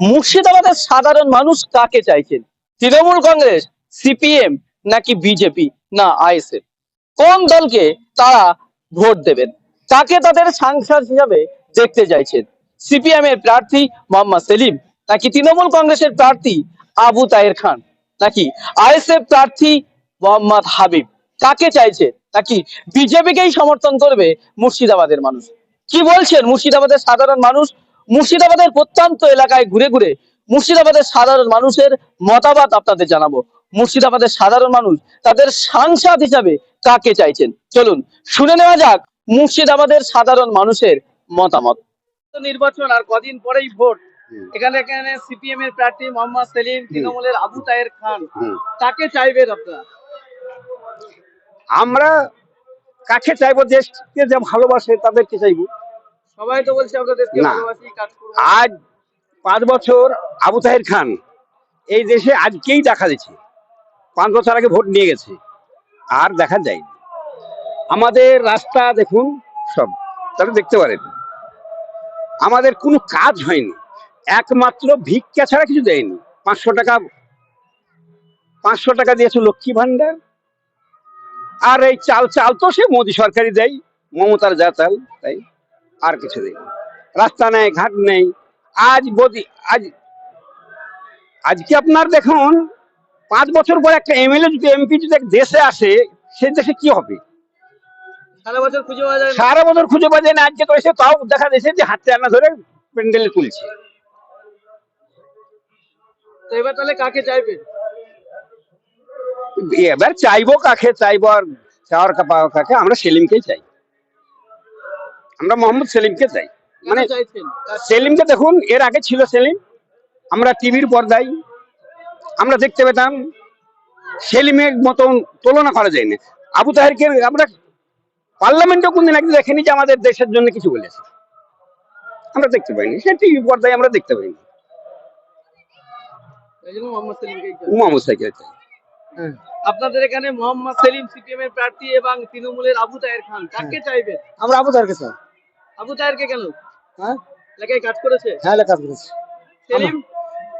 মুর্শিদাবাদের সাধারণ মানুষ কাকে চাইছেন? তৃণমূল কংগ্রেস, সিপিএম নাকি বিজেপি? না, আইএসএফ। কোন দলকে তারা ভোট দেবেন? কাকে তাদের সাংসদ হিসাবে দেখতে চাইছেন? সিপিএম এর প্রার্থী মোহাম্মদ সেলিম নাকি তৃণমূল কংগ্রেসের প্রার্থী আবু তাহের খান নাকি আইএসএফ প্রার্থী মোহাম্মদ হাবিব? কাকে চাইছে নাকি বিজেপিকেই সমর্থন করবে মুর্শিদাবাদের মানুষ? কি বলছেন মুর্শিদাবাদের সাধারণ মানুষ? মুর্শিদাবাদের প্রত্যন্ত এলাকায় ঘুরে ঘুরে মুর্শিদাবাদের সাধারণ মানুষের মতামত আপনাদের জানাব। মুর্শিদাবাদের সাধারণ মানুষ তাদের সাংসদ হিসাবে কাকে চাইছেন? চলুন শুনে নেওয়া যাক মুর্শিদাবাদের সাধারণ মানুষের মতামত। নির্বাচন আর কদিন পরেই ভোট। এখানে এখানে সিপিএম এর প্রার্থী মোহাম্মদ সেলিম তৃণমূলের আবু তাহের খান। হুম। কাকে চাইবেন আপনারা? আমরা কাকে চাইব? দেশকে যে ভালোবাসে তাদেরকে চাইব। সবাই তো বলছে আমরা দেশকে। ভালোবাসি কাজ করব। আজ পাঁচ বছর আবু তাহের খান এই দেশে আজকেই দেখা দিচ্ছে পাঁচ বছর আগে ভোট নিয়ে গেছে। আর দেখা যায়নি। আমাদের রাস্তা দেখুন সব তাহলে দেখতে পারেন। আমাদের কোনো কাজ হয়নি। একমাত্র ভিক্ষা ছাড়া কিছু দেয়নি। পাঁচশো টাকা পাঁচশো টাকা দিয়েছে লক্ষ্মী ভান্ডার আর এই চাল চাল তো সে মোদী সরকারই দেয় মমতার যা চাল তাই। আর কিছু দেয় রাস্তা নেই ঘাট নেই। আজ বদি আজ আজকে আপনার দেখুন পাঁচ বছর পর একটা এমএলএ যদি এমপি যদি দেশে আসে সে দেশে কি হবে? সারা বছর খুঁজে পাওয়া যায় না। সারা বছর খুঁজে পাওয়া যায় না আজকে তো এসে তাও দেখা যাচ্ছে যে হাতে আনা ধরে প্যান্ডেলে তুলছে তো এবার তাহলে কাকে চাইবেন এবার চাইব কাকে চাইব আর চাওয়ার কাকে আমরা সেলিমকেই চাই। আমরা মোহাম্মদ সেলিমকে চাই। মানে সেলিমকে দেখুন এর আগে ছিল সেলিম। আমরা টিভির পর্দায় আমরা দেখতে পেতাম সেলিমের মতন তুলনা করা যায় না আবু তাহেরকে আমরা পার্লামেন্টও কোনদিন একদিন দেখেনি যে আমাদের দেশের জন্য কিছু বলেছে। আমরা দেখতে পাইনি। সে টিভি পর্দায় আমরা দেখতে পাইনি। মোহাম্মদ চাই। আপনাদের এখানে মোহাম্মদ সেলিম সিপিএম এর প্রার্থী এবং তৃণমূলের আবু তাহের খান কাকে চাইবেন? আমরা আবু তাহেরকে চাই। আবু তাহেরকে কেন? হ্যাঁ? এলাকায় কাজ করেছে? হ্যাঁ লেখা করেছি। সেলিম?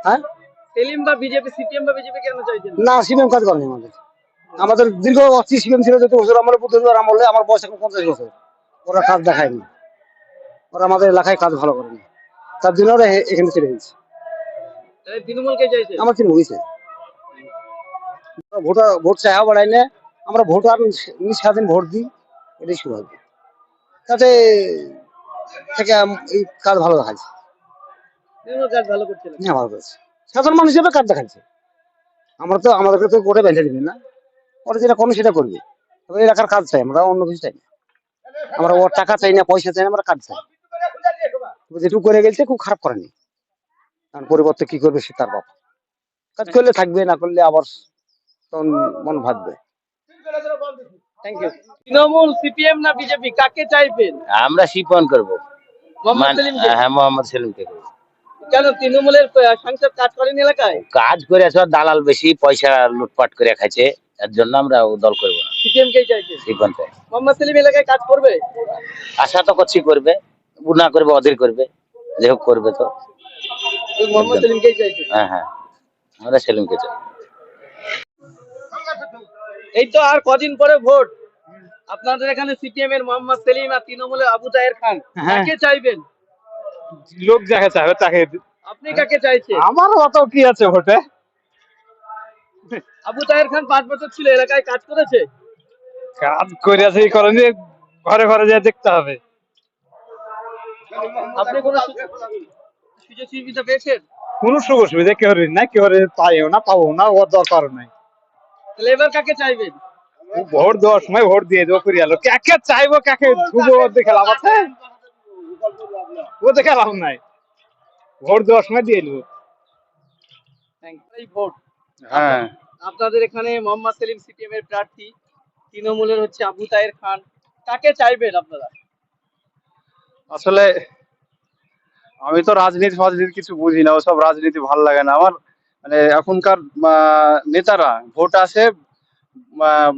হ্যাঁ? সেলিম বা বিজেপি সিপিএম বা বিজেপি কেন চাইছেন? না সিপিএম কাজ করেনি আমাদের। আমাদের দীর্ঘ অস্থি সিপিএম ছিল যত বছর আমার বুদ্ধ আমলে আমার বয়স এখন পঞ্চাশ বছর। ওরা কাজ দেখায়নি। ওরা আমাদের এলাকায় কাজ ভালো করেনি। তার জন্য ওরা এখানে চলে গেছে। তাহলে তৃণমূলকে চাইছেন আমার চিন্তা হয়েছে ভোট ভোট চাহা বাড়াই না। আমরা ভোট আর উনিশ স্বাধীন ভোট দিই। এটাই শুরু হবে। তাতে থেকে এই কাজ ভালো দেখাচ্ছে। কাজ ভালো করছে হ্যাঁ ভালো করেছে। সাধারণ মানুষ হিসেবে কাজ দেখাচ্ছে। আমরা তো আমাদেরকে তো করে বেঁধে না। ওরা যেটা করবে সেটা করবে। তবে এলাকার কাজ চাই আমরা অন্য কিছু চাই না। আমরা ওর টাকা চাই না পয়সা চাই না আমরা কাজ চাই। যেটুকু করে গেছে খুব খারাপ করেনি কারণ পরিবর্তে কি করবে সে তার বাপ। কাজ করলে থাকবে না করলে আবার তখন মন ভাববে। থ্যাংক ইউ তৃণমূল সিপিএম না বিজেপি কাকে চাইবেন? আমরা শিপন করব। মোহাম্মদ সেলিমকে? হ্যাঁ মোহাম্মদ সেলিমকে করব। কেন তৃণমূলের সাংসদ কাজ করেন এলাকায়? কাজ করে সব দালাল বেশি পয়সা লুটপাট করে খাচ্ছে এর জন্য আমরা ও দল করব না। সিপিএম কেই চাইছেন শিপন চাই। মোহাম্মদ সেলিম এলাকায় কাজ করবে? আশা তো করছি করবে। গুনা করবে অধীর করবে। যে হোক করবে তো। ওই মোহাম্মদ সেলিমকেই চাইছেন হ্যাঁ হ্যাঁ আমরা সেলিমকে চাই। এই তো আর কদিন পরে ভোট। আপনাদের এখানে সিপিএম এর মোহাম্মদ সেলিম আর তৃণমূলের আবু তাহের খান। হ্যাঁ। কাকে চাইবেন? লোক যাকে চাবে তাকে আপনি কাকে চাইছেন? আমার অত কি আছে ভোটে? আবু তাহের খান পাঁচ বছর ছিল এলাকায় কাজ করেছে? কাজ করে আছে করেনি ঘরে ঘরে যা দেখতে হবে। আপনি কোনো সুযোগ সুবিধা পেয়েছেন? কোনো সুযোগ সুবিধা কেউ না কেউ পাইও না পাবো না ওর দরকার নাই। তাহলে এবার কাকে চাইবেন? ভোট দেওয়ার সময় ভোট দিয়ে দেবো করি আলো কাকে চাইব কাকে ধুবো দেখে লাভ আছে ও দেখে লাভ নাই। ভোট দেওয়ার সময় দিয়ে দেবো। ভোট। হ্যাঁ। আপনাদের এখানে মোহাম্মদ সেলিম সিপিএম এর প্রার্থী তৃণমূলের হচ্ছে আবু তাহের খান। কাকে চাইবেন আপনারা? আসলে আমি তো রাজনীতি ফাজনীতি কিছু বুঝি না ওসব রাজনীতি ভালো লাগে না। আমার মানে এখনকার নেতারা ভোট আসে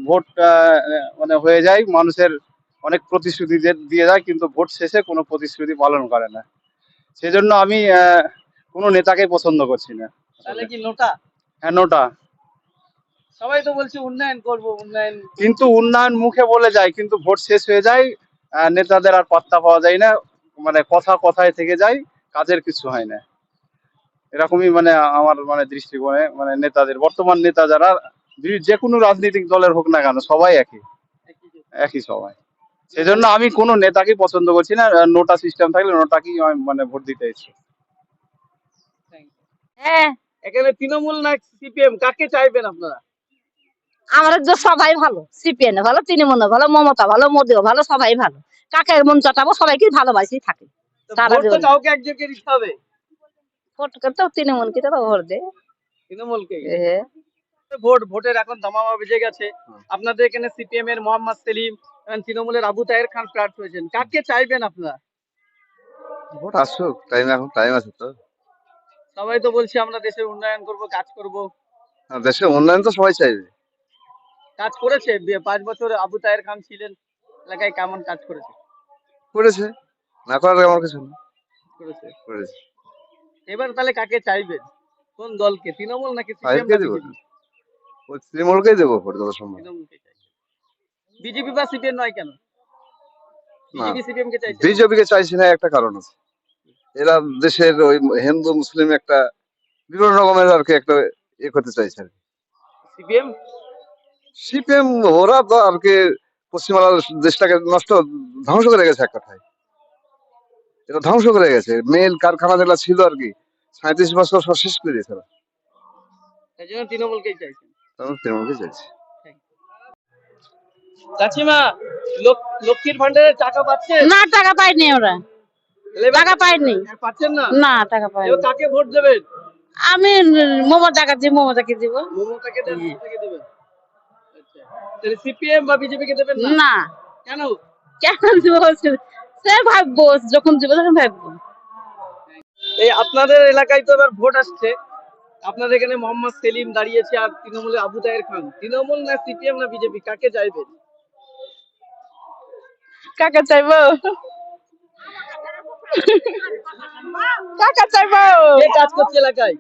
ভোট মানে হয়ে যায় মানুষের অনেক প্রতিশ্রুতি দিয়ে- যায় কিন্তু ভোট শেষে কোনো প্রতিশ্রুতি পালন করে না। সেজন্য আমি কোনো নেতাকে পছন্দ করছি না। হ্যাঁ নোটা। সবাই তো বলছে উন্নয়ন করব উন্নয়ন কিন্তু উন্নয়ন মুখে বলে যায় কিন্তু ভোট শেষ হয়ে যায় নেতাদের আর পাত্তা পাওয়া যায় না মানে কথা কথায় থেকে যায় কাজের কিছু হয় না। এরকমই মানে আমার মানে দৃষ্টিকোণে মানে নেতাদের বর্তমান নেতা যারা যে কোনো রাজনৈতিক দলের হোক না কেন সবাই একই। একই সবাই। সেজন্য আমি কোনো নেতাকে পছন্দ করছি না নোটা সিস্টেম থাকলে নোটাকেই আমি মানে ভোট দিতে ইচ্ছুক। হ্যাঁ। এখানে তৃণমূল না সিপিএম? কাকে চাইবেন আপনারা? আমাদের তো সবাই ভালো। সিপিএন ভালো তৃণমূল ভালো মমতা ভালো মোদিও ভালো সবাই ভালো। কাকে মন চাটাবো সবাইকে ভালোবাসি থাকে। কাউকে একজনকে দিতে হবে। ভোট করতে তৃণমূলকে তো ভোট দে তৃণমূলকে? এ, ভোট ভোটের এখন দামামা বেজে গেছে। আপনাদের এখানে সিপিএম এর মোহাম্মদ সেলিম এবং তৃণমূলের আবু তাহের খান প্রার্থী হয়েছেন। কাকে চাইবেন আপনারা? ভোট আসুক টাইম এখন টাইম আছে তো। সবাই তো বলছে আমরা দেশের উন্নয়ন করব কাজ করব। দেশের উন্নয়ন তো সবাই চাইবে। কাজ করেছে পাঁচ বছর আবু তাহের খান ছিলেন এলাকায় কেমন কাজ করেছে? করেছে। না করার আমার কিছু না। করেছে। করেছে। এবার তাহলে কাকে চাইবেন? কোন দলকে? তৃণমূল নাকি তৃণমূলকেই দেবো ভোট যত সম্ভব বিজেপি বা সিপিএম নয় কেন? বিজেপি কে চাইছি না একটা কারণ আছে। এরা দেশের ওই হিন্দু মুসলিম একটা বিভিন্ন রকমের আর কি একটা ইয়ে করতে চাইছে আর সিপিএম? সিপিএম ওরা তো আর কি পশ্চিমবাংলার দেশটাকে নষ্ট ধ্বংস করে গেছে এক কথায়। এটা ধ্বংস করে গেছে। মেল কারখানা যেটা ছিল আর কি সাঁত্রিশ বছর সব শেষ করে দিয়েছে তৃণমূলকেই চাইছেন চাইছে। কাকিমা লক্ষ্মীর ভান্ডারের টাকা পাচ্ছেন না টাকা পাইনি আমরা টাকা পাইনি পাচ্ছেন না? না টাকা পাইনি এবার কাকে ভোট দেবেন? আমি মোমো টাকা দিব। দিব দেবেন। আচ্ছা। তাহলে সিপিএম বা বিজেপি কে দেবেন না? না। কেন? কেন দিব? সে ভাববো যখন দিব তখন ভাববো এই আপনাদের এলাকায় তো এবার ভোট আসছে। আপনাদের এখানে মোহাম্মদ সেলিম দাঁড়িয়েছে আর তৃণমূলের আবু তাহের খান। তৃণমূল না সিপিএম না বিজেপি? কাকে চাইবেন কাকা চাইব? কাকা চাইব? কে কাজ করছে এলাকায়?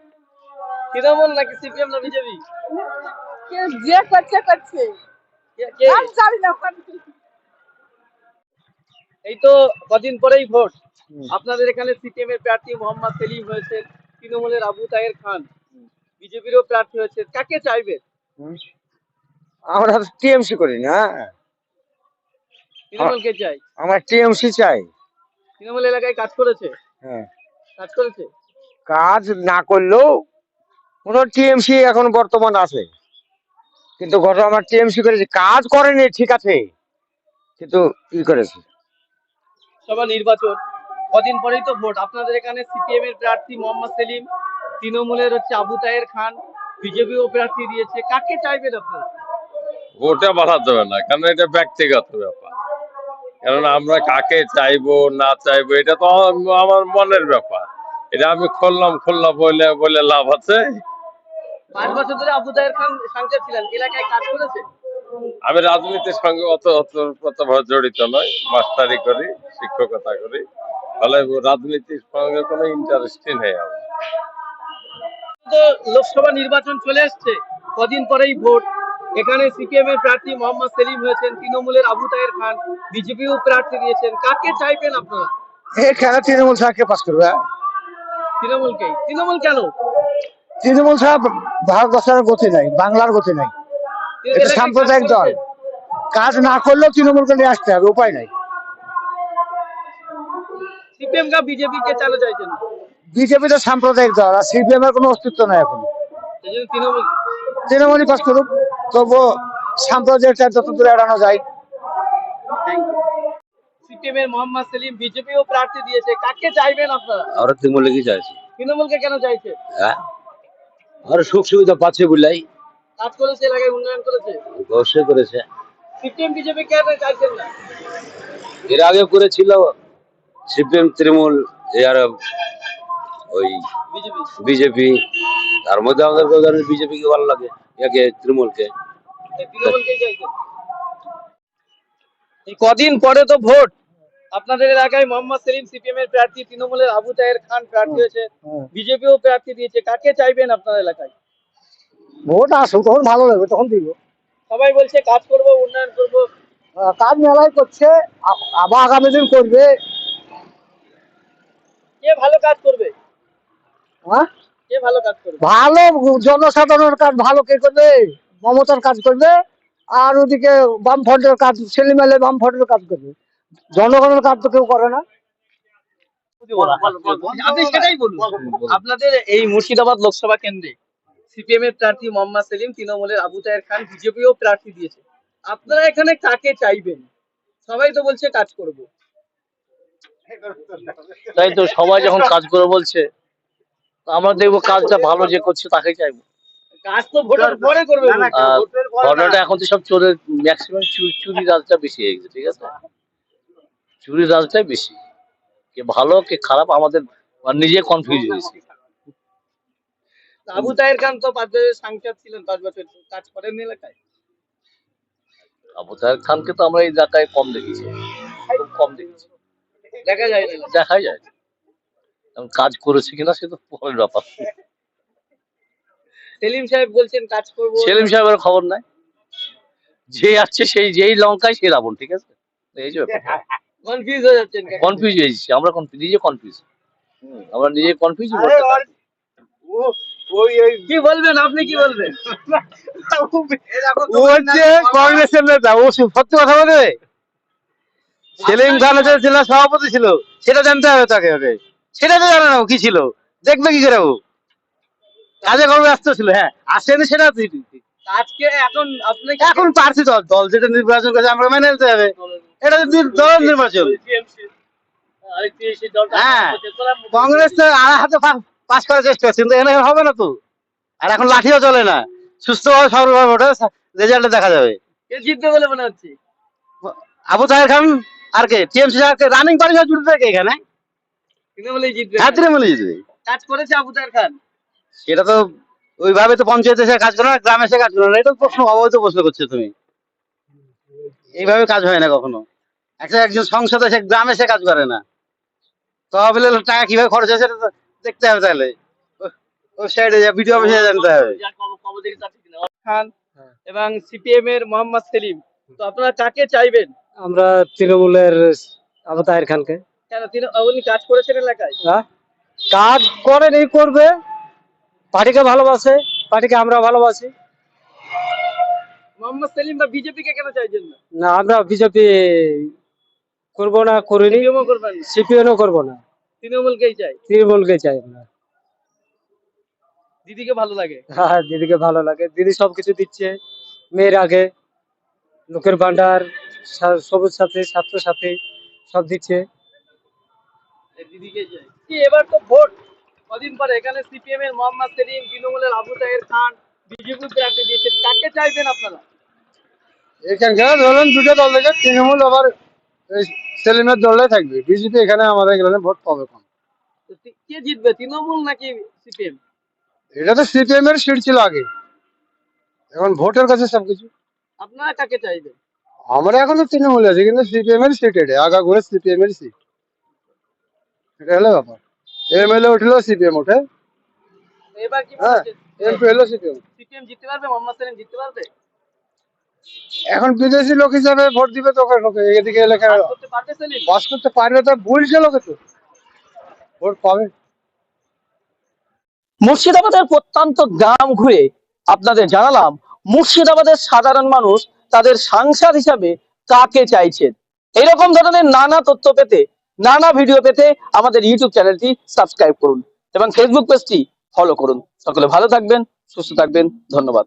তৃণমূল নাকি সিপিএম না বিজেপি? যে করছে করছে। কে এই তো কদিন পরেই ভোট। আপনাদের এখানে সিপিএম এর প্রার্থী মোহাম্মদ সেলিম হয়েছে তৃণমূলের আবু তাহের খান। বিজেপিরও প্রার্থী হয়েছে। কাকে চাইবে? আমরা টিএমসি করি না। তৃণমূলকে চাই? আমরা টিএমসি চাই। তৃণমূল এলাকায় কাজ করেছে? হ্যাঁ। কাজ করেছে? কাজ না করলেও কোনো টিএমসি এখন বর্তমান আছে। কিন্তু ঘটনা আমার টিএমসি করেছে। কাজ করেনি ঠিক আছে। কিন্তু ই করেছে। সভা নির্বাচন। কদিন পরেই তো ভোট। আপনাদের এখানে সিপিএম এর প্রার্থী মোহাম্মদ সেলিম তৃণমূলের হচ্ছে আবু তাহের খান বিজেপিও প্রার্থী দিয়েছে। কাকে চাইবেন আপনারা? ওটা বলা যাবে না কারণ এটা ব্যক্তিগত ব্যাপার। কারণ আমরা কাকে চাইব না চাইব এটা তো আম- আমার মনের ব্যাপার। এটা আমি খুললাম খুললাম বলে বলে লাভ আছে। পাঁচ বছর ধরে আবু তাহের খান সাংসদ ছিলেন এলাকায় কাজ করেছে আমি রাজনীতির সঙ্গে অত অতপ্রতভাবে জড়িত নয় মাস্টারি করি শিক্ষকতা করি। ফলে রাজনীতির সঙ্গে কোনো ইন্টারেস্টই নেই আমার। লোকসভা নির্বাচন চলে এসছে কদিন পরেই ভোট। এখানে সিপিএম এর প্রার্থী মোহাম্মদ সেলিম হয়েছেন তৃণমূলের আবু তাহের খান বিজেপিও প্রার্থী দিয়েছেন। কাকে চাইবেন আপনারা? এখানে তৃণমূল ছাড়া কে পাস করবে হ্যাঁ? তৃণমূলকেই তৃণমূল কেন? তৃণমূল ছাড়া ভারতবর্ষের গতি নাই বাংলার গতি নাই। এটা সাম্প্রদায়িক দল। কাজ না করলেও তৃণমূলকে নিয়ে আসতে হবে উপায় নাই। সিপিএম কা বিজেপি কে চালু চাইছেন বিজেপি তো সাম্প্রদায়িক দল আর সিপিএম এর কোনো অস্তিত্ব নাই এখন। তৃণমূল। তৃণমূলই পাস করুক তবু সাম্প্রদায়িকটা যত দূরে এড়ানো যায়। সিপিএম এর মোহাম্মদ সেলিম বিজেপিও প্রার্থী দিয়েছে। কাকে চাইবেন আপনারা? আমরা তৃণমূলকে চাইছি? তৃণমূলকে কেন চাইছে? হ্যাঁ? আর সুখ সুবিধা পাচ্ছে বলেই। কাজ করেছে এলাকায় উন্নয়ন করেছে? অবশ্যই করেছে। সিপিএম বিজেপি কেন চাইছেন না? এর আগে করেছিল সিপিএম তৃণমূল এর ওই বিজেপি। তার মধ্যে আমাদের বিজেপি কে ভালো লাগে একে তৃণমূলকে। কদিন পরে তো ভোট। আপনাদের এলাকায় মোহাম্মদ সেলিম সিপিএম এর প্রার্থী তৃণমূলের আবু তাহের খান প্রার্থী হয়েছে হ্যাঁ। বিজেপিও প্রার্থী দিয়েছে। কাকে চাইবেন আপনার এলাকায়? ভোট আসুক তখন ভালো লাগবে তখন দিব। সবাই বলছে কাজ করব উন্নয়ন করব। কাজ মেলায় করছে আবার আগামী দিন করবে। কে ভালো কাজ করবে? হ্যাঁ? কে ভালো কাজ করবে? ভালো জনসাধারণের কাজ ভালো কে করবে? মমতার কাজ করবে আর ওদিকে বাম ফ্রন্টের কাজ ছেলে মেলে বাম ফ্রন্টের কাজ করবে। জনগণের কাজ তো কেউ করে না। আপনি সেটাই বলুন। আপনাদের এই মুর্শিদাবাদ লোকসভা কেন্দ্রে সিপিএম এর প্রার্থী মোহাম্মদ সেলিম তৃণমূলের আবু তাহের খান বিজেপিও প্রার্থী দিয়েছে। আপনারা এখানে কাকে চাইবেন? সবাই তো বলছে কাজ করব। তাই তো সবাই যখন কাজ করে বলছে আমরা দেখব কাজটা ভালো যে করছে তাকে চাইব। কাজ তো ভোটের পরে করবে ঘটনাটা এখন তো সব চোরের ম্যাক্সিমাম চুরি রাজটা বেশি হয়ে গেছে ঠিক আছে? চুরি রাজটাই বেশি। কে ভালো কে খারাপ আমাদের মানে নিজে কনফিউজ হয়েছে। আবু তাহের খান তো পাঁচ বছর সাংসদ ছিলেন পাঁচ বছর কাজ করেন এলাকায়? আবু তাহের খানকে তো আমরা এই এলাকায় কম দেখেছি। খুব কম দেখেছি। দেখা যায় না। দেখাই যায়। কাজ করেছে কিনা সে তো পরের ব্যাপার। সেলিম সাহেব বলছেন কাজ করব। সেলিম সাহেবের খবর নাই। যে আসছে সেই যেই লঙ্কায় সেই রাবণ ঠিক আছে? এই যে কনফিউজ হয়ে যাচ্ছেন কনফিউজ হয়ে হয়েছি আমরা কনফিউজ নিজে কনফিউজ আমরা নিজে কনফিউজ কি বলবেন? আপনি কি বলবেন? ও হচ্ছে কংগ্রেসের নেতা। ও সত্যি কথা বলবে সেলিম খান হচ্ছে জেলা সভাপতি ছিল সেটা জানতে হবে তাকে আগে সেটা তো জানে না কি ছিল। দেখবে কি করে ও? কাজে কর্মে ব্যস্ত ছিল হ্যাঁ। আসেনি সেটা। আজকে এখন আপনি এখন পারছি দল। দল যেটা নির্বাচন করেছে আমরা মেনে নিতে হবে। এটা তো দলের নির্বাচন। হ্যাঁ। কংগ্রেস তো আর হাতে পাস করার চেষ্টা করছে কিন্তু এখানে হবে না তো। আর এখন লাঠিও চলে না। সুস্থভাবে সর্বভাবে ওটা রেজাল্টে দেখা যাবে। কে জিতবে বলে মনে হচ্ছে? আবু তাহের খান আর কে? টিএমসি রানিং পার্টি সব জুড়ে থাকে এখানে? তৃণমূলেই জিতবে। হ্যাঁ তৃণমূলে জিতবে। কাজ করেছে আবু তাহের খান? সেটা তো ওইভাবে তো পঞ্চায়েতে এসে কাজ করে না গ্রামে এসে কাজ করে না। এটা প্রশ্ন অবৈধ প্রশ্ন করছ তুমি। এইভাবে কাজ হয় না কখনো। একটা একজন সংসদ এসে গ্রামে এসে কাজ করে না। তহবিলের টাকা কীভাবে খরচ হয় সেটা দেখতে হবে তাহলে। যা ভিডিও অফিসে জানতে হবে খান এবং সিপিএম এর মোহাম্মদ সেলিম। তো আপনারা কাকে চাইবেন? আমরা তৃণমূলের আবু তাহের খানকে। কেন উনি কাজ করেছেন এলাকায়? কাজ করেন এই করবে। পার্টিকে ভালোবাসে পার্টিকে আমরা ভালোবাসি। মোহাম্মদ সেলিম বা বিজেপি কে কেন চাইছেন না? না আমরা বিজেপি করব না করিনি। সিপিএমও করব না। তৃণমূলকেই চাই। তৃণমূলকে চাই আমরা। দিদিকে ভালো লাগে। হ্যাঁ দিদিকে ভালো লাগে। দিদি সবকিছু দিচ্ছে। মেয়ের আগে লোকের ভান্ডার সা- সবুজ সাথী ছাত্র সাথী সব দিচ্ছে। এই দিদিকে চাই। কি এবার তো ভোট। কদিন পরে এখানে সিপিএম এর মোহাম্মদ সেলিম তৃণমূলের আবু তাহের খান বিজেপি প্রার্থী দিয়েছেন কাকে চাইবেন আপনারা? এখানকার ধরুন দুটো দল থেকে তৃণমূল আবার সেলিমের দলটাই থাকবে। বিজেপি এখানে আমাদের এখানে ভোট পাবে কম। কে জিতবে তৃণমূল নাকি সিপিএম এটা তো সিপিএম এর সিট ছিল আগে। এখন ভোটের কাছে সবকিছু। আপনারা কাকে চাইবেন? আমরা এখন তো তৃণমূল আছে কিন্তু সিপিএম এর সিট এটা আগা ঘুরে সিপিএম এর সিট এটা হলো ব্যাপার। এমএলএ উঠল সিপিএম তো এবার কি হ্যাঁ এমপি হলো সিপিএম সিপিএম জিততে পারবে মোহাম্মদ সেলিম জিততে পারবে? এখন বিদেশি লোক হিসাবে ভোট দিবে তো লোকে এদিকে এলাকায় বাস করতে পারবে তো বলছে লোকে তো। ভোট পাবে। মুর্শিদাবাদের প্রত্যন্ত গ্রাম ঘুরে আপনাদের জানালাম মুর্শিদাবাদের সাধারণ মানুষ তাদের সাংসদ হিসাবে কাকে চাইছেন? এরকম ধরনের নানা তথ্য পেতে নানা ভিডিও পেতে আমাদের ইউটিউব চ্যানেলটি সাবস্ক্রাইব করুন এবং ফেসবুক পেজটি ফলো করুন। সকলে ভালো থাকবেন সুস্থ থাকবেন ধন্যবাদ।